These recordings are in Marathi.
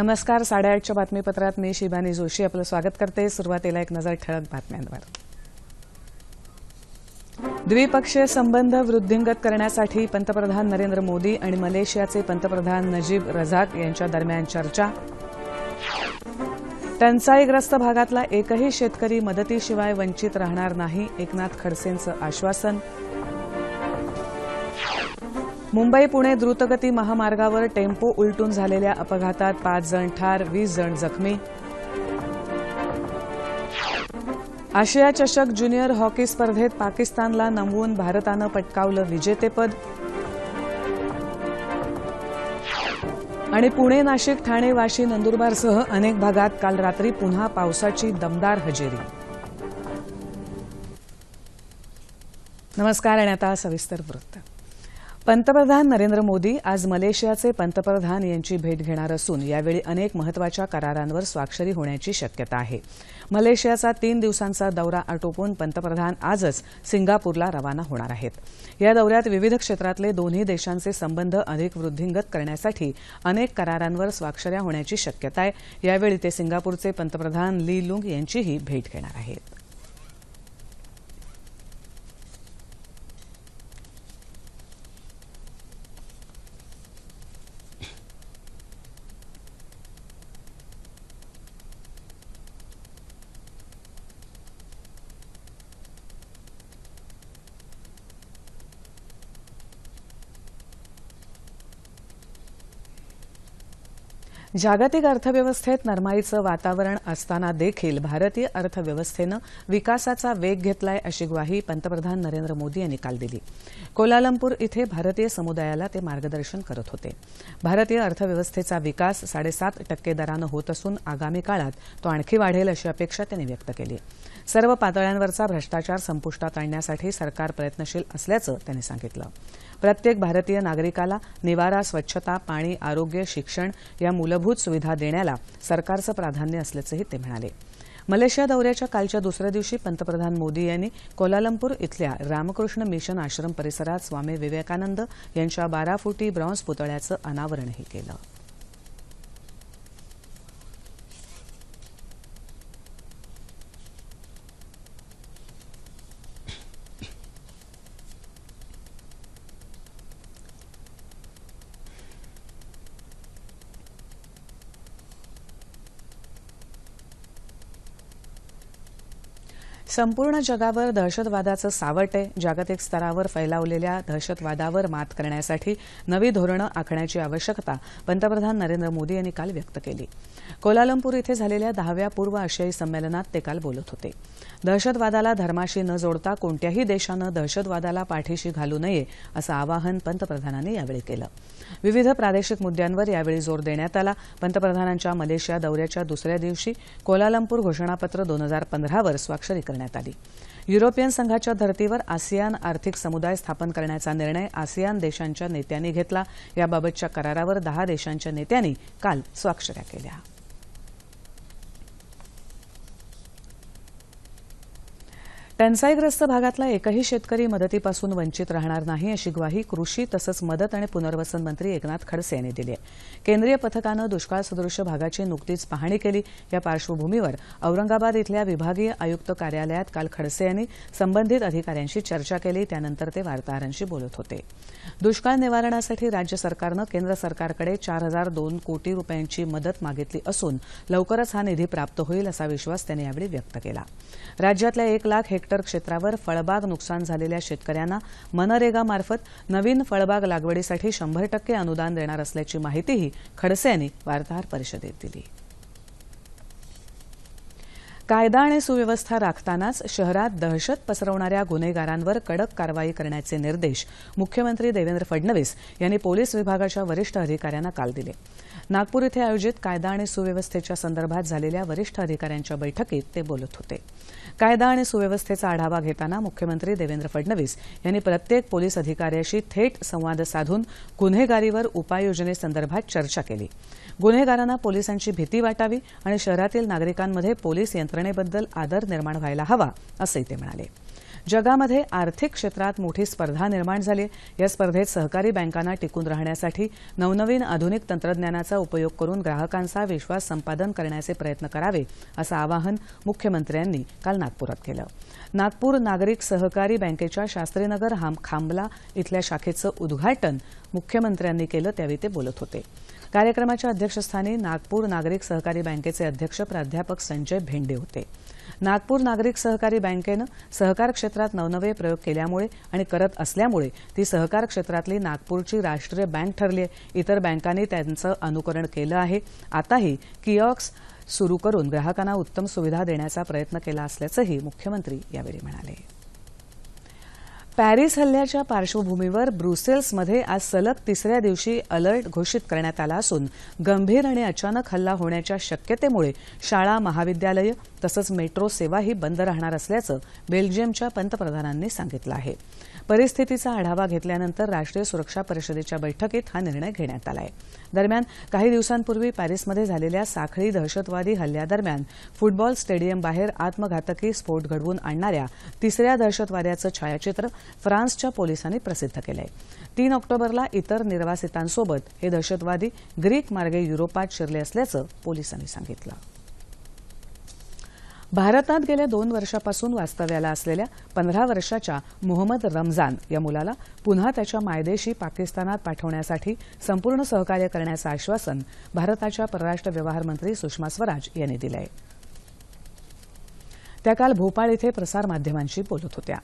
नमस्कार साडेआठच्या बातमीपत्रात मी शिबानी जोशी आपलं स्वागत करते. सुरुवातीला एक नजर ठळक बातम्यांवर. द्विपक्षीय संबंध वृद्धिंगत करण्यासाठी पंतप्रधान नरेंद्र मोदी आणि मलेशियाचे पंतप्रधान नजीब रझाक यांच्या दरम्यान चर्चा. टंचाईग्रस्त भागातला एकही शेतकरी मदतीशिवाय वंचित राहणार नाही एकनाथ खडसेंचं आश्वासन. मुंबई पुणे द्रुतगती महामार्गावर टेम्पो उलटून झालेल्या अपघातात पाच जण ठार वीस जण जखमी. आशिया चषक ज्युनियर हॉकी स्पर्धेत पाकिस्तानला नमवून भारतानं पटकावलं विजेतेपद. आणि पुणे नाशिक ठाणे वाशी नंदुरबारसह अनेक भागात काल रात्री पुन्हा पावसाची दमदार हजेरी. नमस्कार आणि आता सविस्तर वृत्त. पंतप्रधान नरेंद्र मोदी आज मलेशियाचे पंतप्रधान यांची भेट घेणार असून यावेळी अनेक महत्त्वाच्या करारांवर स्वाक्षरी होण्याची शक्यता आहे. मलेशियाचा तीन दिवसांचा दौरा आटोपून पंतप्रधान आजच सिंगापूरला रवाना होणार आहेत. या दौऱ्यात विविध क्षेत्रातले दोन्ही देशांचे संबंध अधिक वृद्धिंगत करण्यासाठी अनेक करारांवर स्वाक्षऱ्या होण्याची शक्यता आहे. यावेळी ते सिंगापूरचे पंतप्रधान ली लुंग यांचीही भेट घेणार आहेत. जागतिक अर्थव्यवस्थेत नरमाईचं वातावरण असताना देखील भारतीय अर्थव्यवस्थेनं विकासाचा वेग घेतलाय अशी ग्वाही पंतप्रधान नरेंद्र मोदी यांनी काल दिली. कोलालंपूर इथे भारतीय समुदायाला ते मार्गदर्शन करत होते. भारतीय अर्थव्यवस्थेचा विकास साडेसात टक्के दरानं होत असून आगामी काळात तो आणखी वाढेल अशी अपेक्षा त्यांनी व्यक्त केली. सर्व पातळ्यांवरचा भ्रष्टाचार संपुष्टात आणण्यासाठी सरकार प्रयत्नशील असल्याचं त्यांनी सांगितलं. प्रत्येक भारतीय नागरिकाला निवारा स्वच्छता पाणी आरोग्य शिक्षण या मूलभूत सुविधा देण्याला सरकारचं प्राधान्य असल्याचंही ते म्हणाले. मलेशिया दौऱ्याच्या कालच्या दुसऱ्या दिवशी पंतप्रधान मोदी यांनी कोलालंपूर इथल्या रामकृष्ण मिशन आश्रम परिसरात स्वामी विवेकानंद यांच्या बारा फुटी ब्रॉन्झ पुतळ्याचं अनावरणही केलं. संपूर्ण जगावर दहशतवादाचं सावट आहे. जागतिक स्तरावर फैलावलेल्या दहशतवादावर मात करण्यासाठी नवी धोरणं आखण्याची आवश्यकता पंतप्रधान नरेंद्र मोदी यांनी काल व्यक्त केली. कोलालंपूर इथे झालेल्या दहाव्या पूर्व आशियाई संमेलनात ते काल बोलत होते. दहशतवादाला धर्माशी न जोडता कोणत्याही देशानं दहशतवादाला पाठीशी घालू नये असं आवाहन पंतप्रधानांनी यावेळी केलं. विविध प्रादेशिक मुद्द्यांवर यावेळी जोर देण्यात आला. पंतप्रधानांच्या मलेशिया दौऱ्याच्या दुसऱ्या दिवशी कोलालंपूर घोषणापत्र दोन हजार पंधरावर स्वाक्षरी करण्यात आली. युरोपियन संघाच्या धर्तीवर आसियान आर्थिक समुदाय स्थापन करण्याचा निर्णय आसियान देशांच्या नेत्यांनी घेतला. याबाबतच्या करारावर दहा देशांच्या नेत्यांनी काल स्वाक्षऱ्या केल्या. टंचाईग्रस्त भागातला एकही शेतकरी मदतीपासून वंचित राहणार नाही अशी ग्वाही कृषी तसंच मदत आणि पुनर्वसन मंत्री एकनाथ खडसे यांनी दिली आहे. केंद्रीय पथकानं दुष्काळ सदृश्य भागाची नुकतीच पाहणी केली. या पार्श्वभूमीवर औरंगाबाद इथल्या विभागीय आयुक्त कार्यालयात काल खडसे यांनी संबंधित अधिकाऱ्यांशी चर्चा केली. त्यानंतर ते वार्ताहरांशी बोलत होते. दुष्काळ निवारणासाठी राज्य सरकारनं केंद्र सरकारकडे चार हजार दोन कोटी रुपयांची मदत मागितली असून लवकरच हा निधी प्राप्त होईल असा विश्वास त्यांनी यावेळी व्यक्त केला. राज्यातल्या एक लाख हेक्टर हेक्टर क्षेत्रावर फळबाग नुकसान झालेल्या शेतकऱ्यांना मनरेगामार्फत नवीन फळबाग लागवडीसाठी शंभर टक्के अनुदान देणार असल्याची माहितीही खडसे यांनी वार्ताहर परिषदेत दिली. कायदा आणि सुव्यवस्था राखतानाच शहरात दहशत पसरवणाऱ्या गुन्हेगारांवर कडक कारवाई करण्याचे निर्देश मुख्यमंत्री देवेंद्र फडणवीस यांनी पोलीस विभागाच्या वरिष्ठ अधिकाऱ्यांना काल दिले. नागपूर इथं आयोजित कायदा आणि सुव्यवस्थेच्या संदर्भात झालेल्या वरिष्ठ अधिकाऱ्यांच्या बैठकीत ते बोलत होते. कायदा आणि सुव्यवस्थेचा आढावा घेताना मुख्यमंत्री देवेंद्र फडणवीस यांनी प्रत्येक पोलीस अधिकाऱ्याशी थेट संवाद साधून गुन्हेगारीवर उपाययोजनेसंदर्भात चर्चा केली. गुन्हेगारांना पोलिसांची भीती वाटावी आणि शहरातील नागरिकांमध्ये पोलीस यंत्रणेबद्दल आदर निर्माण व्हायला हवा असंही ते म्हणाले. जगामध्ये आर्थिक क्षेत्रात मोठी स्पर्धा निर्माण झाली. या स्पर्धेत सहकारी बँकांना टिकून राहण्यासाठी नवनवीन आधुनिक तंत्रज्ञानाचा उपयोग करून ग्राहकांचा विश्वास संपादन करण्याचे प्रयत्न करावे असं आवाहन मुख्यमंत्र्यांनी काल नागपुरात केलं. नागपूर नागरिक सहकारी बँकेच्या शास्त्रीनगर खांबला इथल्या शाखेचं उद्घाटन मुख्यमंत्र्यांनी केलं त्यावेळी ते बोलत होते. कार्यक्रमाच्या अध्यक्षस्थानी नागपूर नागरिक सहकारी बँकेचे अध्यक्ष प्राध्यापक संजय भेंडे होते. नागपूर नागरिक सहकारी बँकेनं सहकार क्षेत्रात नवनवे प्रयोग केल्यामुळे आणि करत असल्यामुळे ती सहकार क्षेत्रातली नागपूरची राष्ट्रीय बँक ठरली आहे इतर बँकांनी त्यांचं अनुकरण केलं आहे. आताही किऑक्स सुरू करून ग्राहकांना उत्तम सुविधा देण्याचा प्रयत्न केला असल्याचंही मुख्यमंत्री यावेळी म्हणाले. पॅरिस हल्ल्याच्या पार्श्वभूमीवर ब्रुसेल्समध्ये आज सलग तिसऱ्या दिवशी अलर्ट घोषित करण्यात आला असून गंभीर आणि अचानक हल्ला होण्याच्या शक्यतेमुळे शाळा महाविद्यालयं तसंच मेट्रो सेवाही बंद राहणार असल्याचं बेल्जियमच्या पंतप्रधानांनी सांगितलं आहे. परिस्थितीचा आढावा घेतल्यानंतर राष्ट्रीय सुरक्षा परिषदेच्या बैठकीत हा निर्णय घेण्यात आला आहे दरम्यान काही दिवसांपूर्वी पॅरिसमध्ये झालेल्या साखळी दहशतवादी हल्ल्यादरम्यान फुटबॉल स्टेडियमबाहेर आत्मघातकी स्फोट घडवून आणणाऱ्या तिसऱ्या दहशतवाद्याचं छायाचित्र फ्रान्सच्या पोलिसांनी प्रसिद्ध केलं आहे तीन ऑक्टोबरला इतर निर्वासितांसोबत हे दहशतवादी ग्रीक मार्गे युरोपात शिरले असल्याचं पोलिसांनी सांगितलं. भारतात गेल्या दोन वर्षापासून वास्तव्याला असलेल्या पंधरा वर्षाच्या मोहम्मद रमजान या मुलाला पुन्हा त्याच्या मायदेशी पाकिस्तानात पाठवण्यासाठी संपूर्ण सहकार्य करण्याचं आश्वासन भारताच्या परराष्ट्र व्यवहार मंत्री सुषमा स्वराज यांनी दिलं आहे त्या काल भोपाळ इथे प्रसारमाध्यमांशी बोलत होत्या.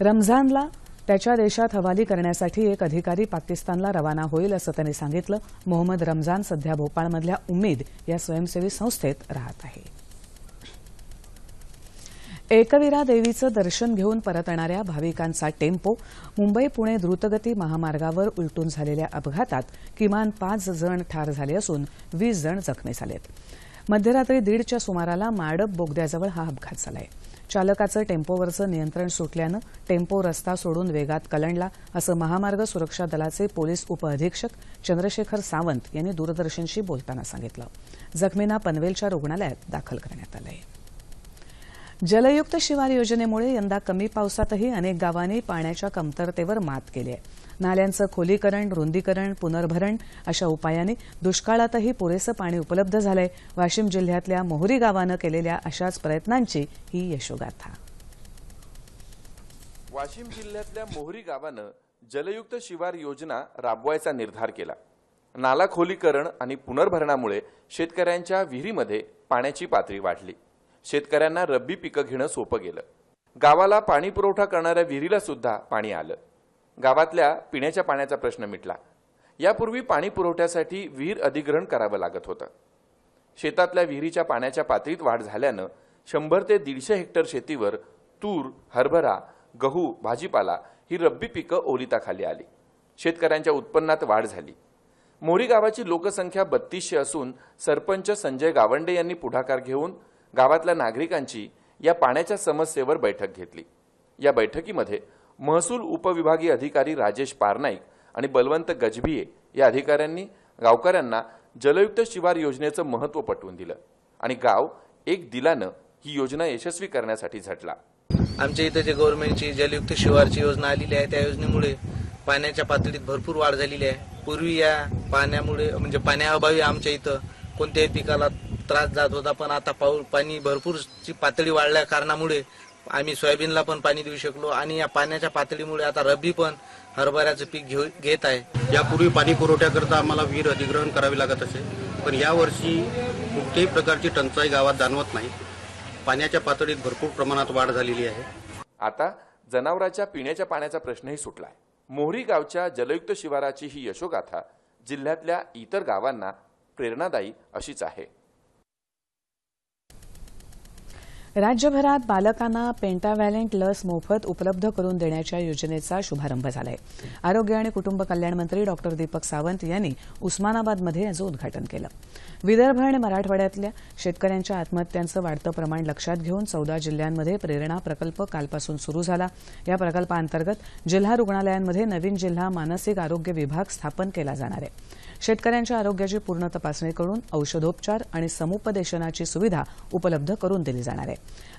रमजानला त्याच्या देशात हवाली करण्यासाठी एक अधिकारी पाकिस्तानला रवाना होईल असं त्यांनी सांगितलं. मोहम्मद रमजान सध्या भोपाळमधल्या उमेद या स्वयंसेवी संस्थेत राहत आहे. एकविरा देवीचं दर्शन घेऊन परतणाऱ्या भाविकांचा टेम्पो मुंबई पुणे द्रुतगती महामार्गावर उलटून झालेल्या अपघातात किमान पाच जण ठार झाले असून वीस जण जखमी झालेत. मध्यरात्री दीडच्या सुमाराला माडप बोगद्याजवळ हा अपघात झालाय. चालकाचं टेम्पोवरचं नियंत्रण सुटल्यानं टेम्पो रस्ता सोडून वेगात कलंडला असं महामार्ग सुरक्षा दलाचे पोलीस उपअधीक्षक चंद्रशेखर सावंत यांनी दूरदर्शनशी बोलताना सांगितलं. जखमींना पनवेलच्या रुग्णालयात दाखल करण्यात आलं आहे जलयुक्त शिवार योजनेमुळे यंदा कमी पावसातही अनेक गावांनी पाण्याच्या कमतरतेवर मात केली आहे. नाल्यांचं खोलीकरण रुंदीकरण पुनर्भरण अशा उपायांनी दुष्काळातही पुरेसं पाणी उपलब्ध झालंय. वाशिम जिल्ह्यातल्या मोहरी गावानं केलेल्या अशाच प्रयत्नांची ही यशोगाथा. वाशिम जिल्ह्यातल्या मोहरी गावानं जलयुक्त शिवार योजना राबवायचा निर्धार केला. नाला खोलीकरण आणि पुनर्भरणामुळे शेतकऱ्यांच्या विहिरीमध्ये पाण्याची पातळी वाढली. शेतकऱ्यांना रब्बी पिकं घेणं सोपं गेलं. गावाला पाणी पुरवठा करणाऱ्या विहिरीला सुद्धा पाणी आलं. गावातल्या पिण्याच्या पाण्याचा प्रश्न मिटला. यापूर्वी पाणी पुरवठ्यासाठी विहीर अधिग्रहण करावं लागत होतं. शेतातल्या विहिरीच्या पाण्याच्या पातळीत वाढ झाल्यानं शंभर ते दीडशे हेक्टर शेतीवर तूर हरभरा गहू भाजीपाला ही रब्बी पिकं ओलिताखाली आली. शेतकऱ्यांच्या उत्पन्नात वाढ झाली. मोरी गावाची लोकसंख्या बत्तीसशे असून सरपंच संजय गावंडे यांनी पुढाकार घेऊन गावातल्या नागरिकांची या पाण्याच्या समस्येवर बैठक घेतली. या बैठकीमध्ये महसूल उपविभागीय अधिकारी राजेश पारनाईक आणि बलवंत गजभिये या अधिकाऱ्यांनी गावकऱ्यांना जलयुक्त शिवार योजनेचं महत्त्व पटवून दिलं आणि गाव एक दिलानं ही योजना यशस्वी करण्यासाठी झटला. आमच्या इथं जे गव्हर्नमेंटची जलयुक्त शिवारची योजना आलेली आहे त्या योजनेमुळे पाण्याच्या पातळीत भरपूर वाढ झालेली आहे. पूर्वी या पाण्यामुळे म्हणजे पाण्याअभावी आमच्या इथं कोणत्याही पिकाला त्रास जात होता पण आता पाऊस पाणी भरपूरची पातळी वाढल्या कारणामुळे आम्ही सोयाबीनला पण पाणी देऊ शकलो आणि या पाण्याच्या पातळीमुळे आता रब्बी पण हरभऱ्याचं पीक घेत आहे. यापूर्वी पाणी पुरवठ्याकरता आम्हाला विहीर अधिग्रहण करावे लागत असे पण यावर्षी कुठल्याही प्रकारची टंचाई गावात जाणवत नाही. पाण्याच्या पातळीत भरपूर प्रमाणात वाढ झालेली आहे. आता जनावरांच्या पिण्याच्या पाण्याचा प्रश्नही सुटलाय. मोहरी गावच्या जलयुक्त शिवाराची ही यशोगाथा जिल्ह्यातल्या इतर गावांना प्रेरणादायी अशीच आहे. राज्यभरात बालकांना पेंटाव्हॅलेंट लस मोफत उपलब्ध करून देण्याच्या योजनेचा शुभारंभ झालाय. आरोग्य आणि कुटुंब कल्याण मंत्री डॉक्टर दीपक सावंत यांनी उस्मानाबादमध्ये याचं उद्घाटन केलं. विदर्भ आणि मराठवाड्यातल्या शेतकऱ्यांच्या आत्महत्यांचं वाढतं प्रमाण लक्षात घेऊन चौदा जिल्ह्यांमध्ये प्रेरणा प्रकल्प कालपासून सुरू झाला. या प्रकल्पाअंतर्गत जिल्हा रुग्णालयांमध्ये नवीन जिल्हा मानसिक आरोग्य विभाग स्थापन केला जाणार आहे. शेतकऱ्यांच्या आरोग्याची पूर्ण तपासणी करून औषधोपचार आणि समुपदेशनाची सुविधा उपलब्ध करून दिली जाणार आहे.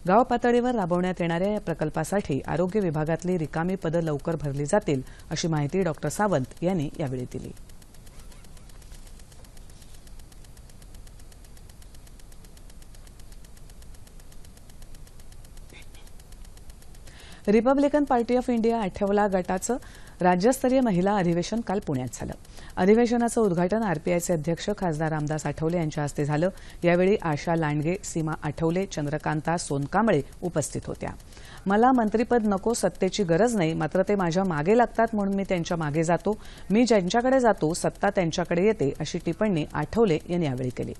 गाव पातळीवर राबवण्यात येणाऱ्या या प्रकल्पासाठी आरोग्य विभागातली रिकामी पदं लवकर भरली जातील अशी माहिती डॉ सावंत यांनी यावेळी दिली. रिपब्लिकन पार्टी ऑफ इंडिया आठवला गटाचं राज्यस्तरीय महिला अधिवेशन काल पुण्यात झालं. अधिवेशनाचं उद्घाटन आरपीआयचे अध्यक्ष खासदार रामदास आठवले यांच्या हस्ते झालं. यावेळी आशा लांडगे सीमा आठवले चंद्रकांता सोनकांबळे उपस्थित होत्या. मला मंत्रीपद नको सत्तेची गरज नाही मात्र ते माझ्या मागे लागतात म्हणून मी त्यांच्या मागे जातो. मी ज्यांच्याकडे जातो सत्ता त्यांच्याकडे येते अशी टिप्पणी आठवले यांनी यावेळी केली.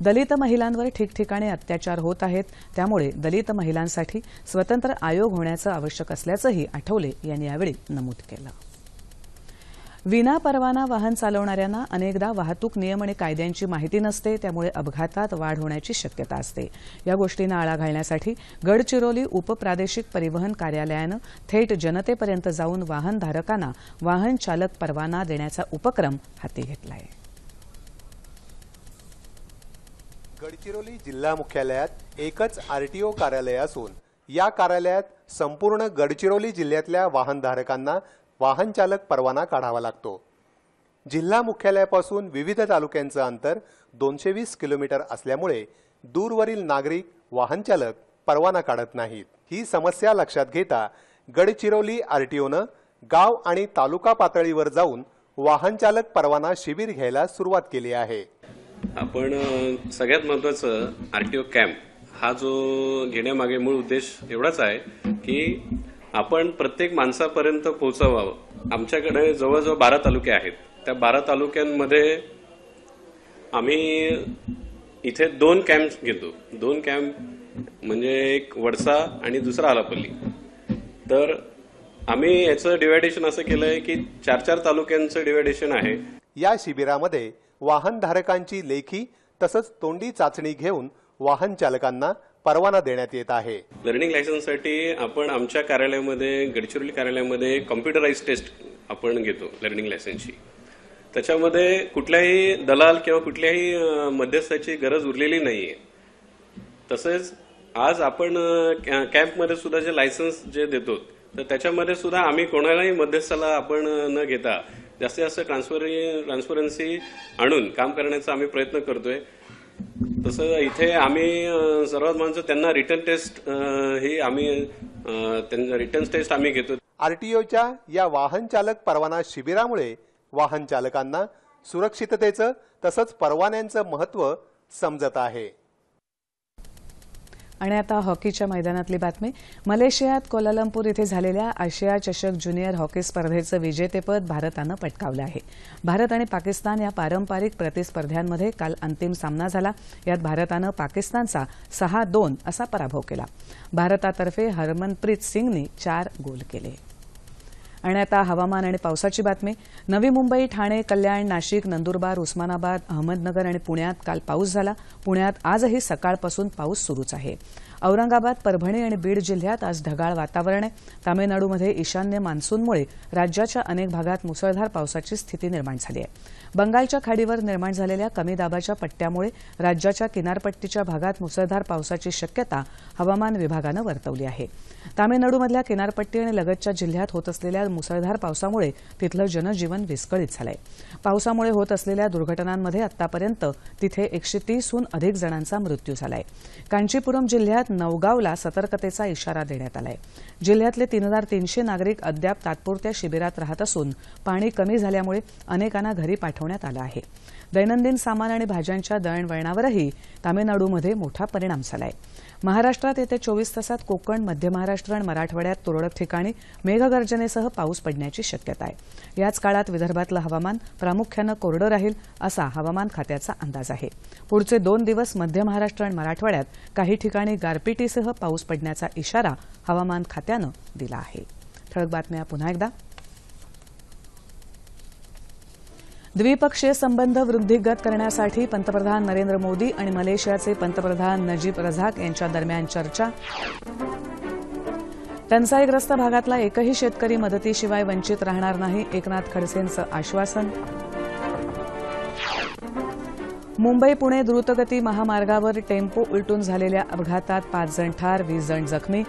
दलित महिलांवर ठिकठिकाणी अत्याचार होत आहेत. त्यामुळे दलित महिलांसाठी स्वतंत्र आयोग होण्याचं आवश्यक असल्याचंही आठवले यांनी यावेळी नमूद केलं. विना परवाना वाहन चालवणाऱ्यांना अनेकदा वाहतूक नियम आणि कायद्यांची माहिती नसते. त्यामुळे अपघातात वाढ होण्याची शक्यता असते. या गोष्टींना आळा घालण्यासाठी गडचिरोली उपप्रादेशिक परिवहन कार्यालयानं थेट जनतेपर्यंत जाऊन वाहनधारकांना वाहन चालक परवाना देण्याचा उपक्रम हाती घेतला आहे गडचिरोली जिल्हा मुख्यालयात एकच आर टी ओ कार्यालय असून या कार्यालयात संपूर्ण गडचिरोली जिल्ह्यातल्या वाहनधारकांना वाहन चालक परवाना काढावा लागतो. जिल्हा मुख्यालयापासून विविध तालुक्यांचं अंतर दोनशे वीस किलोमीटर असल्यामुळे दूरवरील नागरिक वाहन चालक परवाना काढत नाहीत. ही समस्या लक्षात घेता गडचिरोली आरटीओनं गाव आणि तालुका पातळीवर जाऊन वाहन चालक परवाना शिबिर घ्यायला सुरुवात केली आहे. आपण सगळ्यात महत्वाचं आरटीओ कॅम्प हा जो घेण्यामागे मूळ उद्देश एवढाच आहे की आपण प्रत्येक माणसापर्यंत पोहोचवावं. आमच्याकडे जवळजवळ बारा तालुके आहेत. त्या बारा तालुक्यांमध्ये आम्ही इथे दोन कॅम्प घेतो. दोन कॅम्प म्हणजे एक वडसा आणि दुसरा आलापल्ली तर आम्ही याचं डिवायडेशन असं केलंय की चार चार तालुक्यांचं डिवायडेशन आहे. या शिबिरामध्ये वाहनधारकांची लेखी तसंच तोंडी चाचणी घेऊन वाहन चालकांना परवाना देण्यात येत आहे. लर्निंग लायसन्ससाठी आपण आमच्या कार्यालयामध्ये गडचिरोली कार्यालयामध्ये कॉम्प्युटराइज टेस्ट आपण घेतो लर्निंग लायसन्सची त्याच्यामध्ये कुठल्याही दलाल किंवा कुठल्याही मध्यस्थाची गरज उरलेली नाहीये. तसेच आज आपण कॅम्पमध्ये सुद्धा जे लायसन्स जे देतो तर त्याच्यामध्ये सुद्धा आम्ही कोणालाही मध्यस्थाला आपण न घेता जास्तीत जास्त ट्रान्सफर ट्रान्सपरन्सी आणून काम करण्याचा आम्ही प्रयत्न करतोय. तसं इथे आम्ही सर्वात महत्वाचं त्यांना रिटर्न टेस्ट ही आम्ही त्यांचा त्यांना रिटर्न टेस्ट आम्ही घेतो. आरटीओच्या या वाहन चालक परवाना शिबिरामुळे वाहन चालकांना सुरक्षिततेचं तसंच परवान्यांचं महत्त्व समजत आहे. आणि आता हॉकीच्या मैदानातली बातमी. मलेशियात कोलालंपूर इथे झालेल्या आशिया चषक ज्युनियर हॉकी स्पर्धेचं विजेतेपद भारतानं पटकावलं आहे. भारत आणि पाकिस्तान या पारंपरिक प्रतिस्पर्ध्यांमध्ये काल अंतिम सामना झाला. यात भारतानं पाकिस्तानचा सहा दोन असा पराभव केला. भारतातर्फे हरमनप्रीत सिंगनी चार गोल केले. आणि आता हवामान आणि पावसाची बातमी. नवी मुंबई ठाणे कल्याण नाशिक नंदुरबार उस्मानाबाद अहमदनगर आणि पुण्यात काल पाऊस झाला. पुण्यात आजही सकाळपासून पाऊस सुरूच आहे. औरंगाबाद परभणी आणि बीड जिल्ह्यात आज ढगाळ वातावरण आहे. तामिळनाडूमध्ये ईशान्य मान्सूनमुळे राज्याच्या अनेक भागात मुसळधार पावसाची स्थिती निर्माण झाली आहे. बंगालच्या खाडीवर निर्माण झालेल्या कमी दाबाच्या पट्ट्यामुळे राज्याच्या किनारपट्टीच्या भागात मुसळधार पावसाची शक्यता हवामान विभागानं वर्तवली आहे. तामिळनाडूमधल्या किनारपट्टी आणि लगतच्या जिल्ह्यात होत असलेल्या मुसळधार पावसामुळे तिथलं जनजीवन विस्कळीत झालंय. पावसामुळे होत असलेल्या दुर्घटनांमध्ये आतापर्यंत तिथे एकशे तीसहून अधिक जणांचा मृत्यू झालाय. कांचीपुरम जिल्ह्यात नवगावला सतर्कतेचा इशारा देण्यात आलाय. जिल्ह्यातले तीन हजार तीनशे नागरिक अद्याप तात्पुरत्या शिबिरात राहत असून पाणी कमी झाल्यामुळे अनेकांना घरी पाठवण्यात आलं आहे. दैनंदिन सामान आणि भाज्यांच्या दळणवळणावरही तामिळनाडूमध्ये मोठा परिणाम झालाय. महाराष्ट्रात येत्या चोवीस तासात कोकण मध्य महाराष्ट्र आणि मराठवाड्यात तुरळक ठिकाणी मेघगर्जनेसह पाऊस पडण्याची शक्यता आहे. याच काळात विदर्भातलं हवामान प्रामुख्यानं कोरडं राहील असा हवामान खात्याचा अंदाज आहे. पुढचे दोन दिवस मध्य महाराष्ट्र आणि मराठवाड्यात काही ठिकाणी गारपिटीसह पाऊस पडण्याचा इशारा हवामान खात्यानं दिला आहे. ठळक बातम्या पुन्हा एकदा. द्विपक्षीय संबंध वृद्धिंगत करण्यासाठी पंतप्रधान नरेंद्र मोदी आणि मलेशियाचे पंतप्रधान नजीब रझाक यांच्या दरम्यान चर्चा. टंचाईग्रस्त भागातला एकही शेतकरी मदतीशिवाय वंचित राहणार नाही एकनाथ खडसेंचं आश्वासन. मुंबई पुणे द्रुतगती महामार्गावर टेम्पो उलटून झालेल्या अपघातात पाच जण ठार वीस जण जखमी.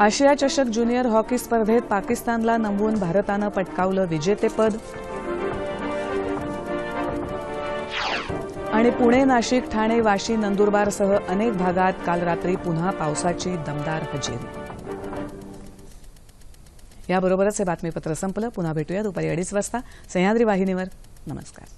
आशिया चषक ज्युनियर हॉकी स्पर्धेत पाकिस्तानला नमवून भारतानं पटकावलं विजेतेपद. आणि पुणे नाशिक ठाणे वाशी नंदुरबारसह अनेक भागात काल रात्री पुन्हा पावसाची दमदार हजेरी. याबरोबरच हे बातमीपत्र संपलं. पुन्हा भेटूया दुपारी अडीच वाजता. सह्याद्री वाहिनीवर. नमस्कार.